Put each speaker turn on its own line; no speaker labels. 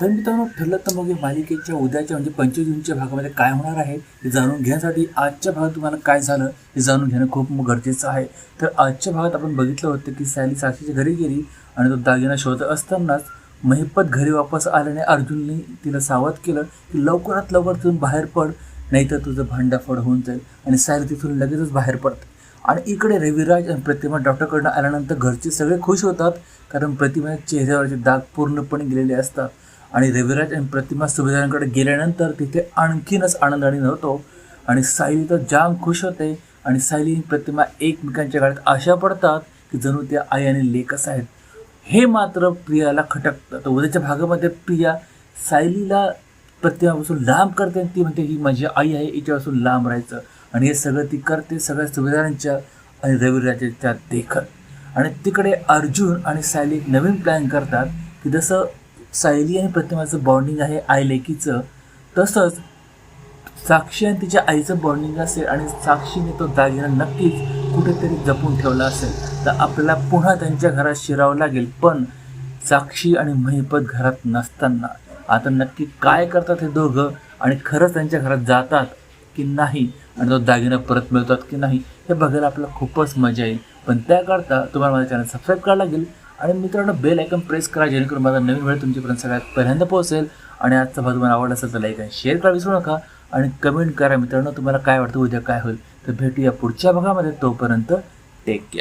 तर मित्रांनो ठरलं तर मग या मालिकेच्या उद्याच्या म्हणजे पंचवीस जूनच्या भागामध्ये काय होणार आहे हे जाणून घेण्यासाठी आजच्या भागात तुम्हाला काय झालं हे जाणून घेणं खूप गरजेचं आहे. तर आजच्या भागात आपण बघितलं होतं की सॅली साक्षीच्या घरी गेली आणि तो दागिना शोधत असतानाच महिपत घरी वापस आल्याने अर्जुनने तिला सावध केलं की लवकरात लवकर तिथून बाहेर पड नाहीतर तुझं भांडाफड होऊन जाईल आणि सायली तिथून लगेचच बाहेर पडते. आणि इकडे रविराज आणि प्रतिमा डॉक्टरकडनं आल्यानंतर घरचे सगळे खुश होतात कारण प्रतिमाच्या चेहऱ्यावरचे दाग पूर्णपणे गेलेले असतात. आणि रविराज आणि प्रतिमा सुभेदारांकडे गेल्यानंतर तिथे आणखीनच आनंदाने नव्हतो. आणि सायली तर जाम खुश होते. आणि सायली आणि प्रतिमा एकमेकांच्या गाड्यात आशा पडतात की जणू त्या आई आणि लेखच आहेत. हे मात्र प्रियाला खटकतं. तर उद्याच्या भागामध्ये प्रिया सायलीला प्रतिमापासून लांब करते आणि ती म्हणते ही माझी आई आहे. हिच्यापासून लांब राहायचं. आणि हे सगळं ती करते सगळ्या सुभेदारांच्या आणि रविराजाच्या देखत. आणि तिकडे अर्जुन आणि सायली एक नवीन प्लॅन करतात की जसं सायली आणि प्रतिमाचं बॉन्डिंग आहे आई लेकीचं तसंच साक्षी आणि तिच्या आईचं बॉन्डिंग असेल आणि साक्षीने तो दागिना नक्कीच कुठेतरी जपून ठेवला असेल तर आपल्याला पुन्हा त्यांच्या घरात शिरावं लागेल. पण साक्षी आणि महिपत घरात नसताना आता नक्की काय करतात हे दोघं आणि खरंच त्यांच्या घरात जातात की नाही आणि तो दागिना परत मिळतात की नाही हे बघायला आपल्याला खूपच मजा येईल. पण त्याकरता तुम्हाला माझं चॅनल सबस्क्राईब करावं लागेल आणि मित्रांनो बेल आयकन प्रेस करा जेणेकरून माझा नवीन वेळ तुमच्यापर्यंत सगळ्यात पहिल्यांदा पोहोचेल. आणि आजचा भाग तुम्हाला आवडला असेल तर लाईक आणि शेअर करा विसरू नका. आणि कमेंट करा मित्रांनो तुम्हाला काय वाटतं उद्या काय होईल तर भेटूया पुढच्या भागामध्ये. तोपर्यंत टेक केअर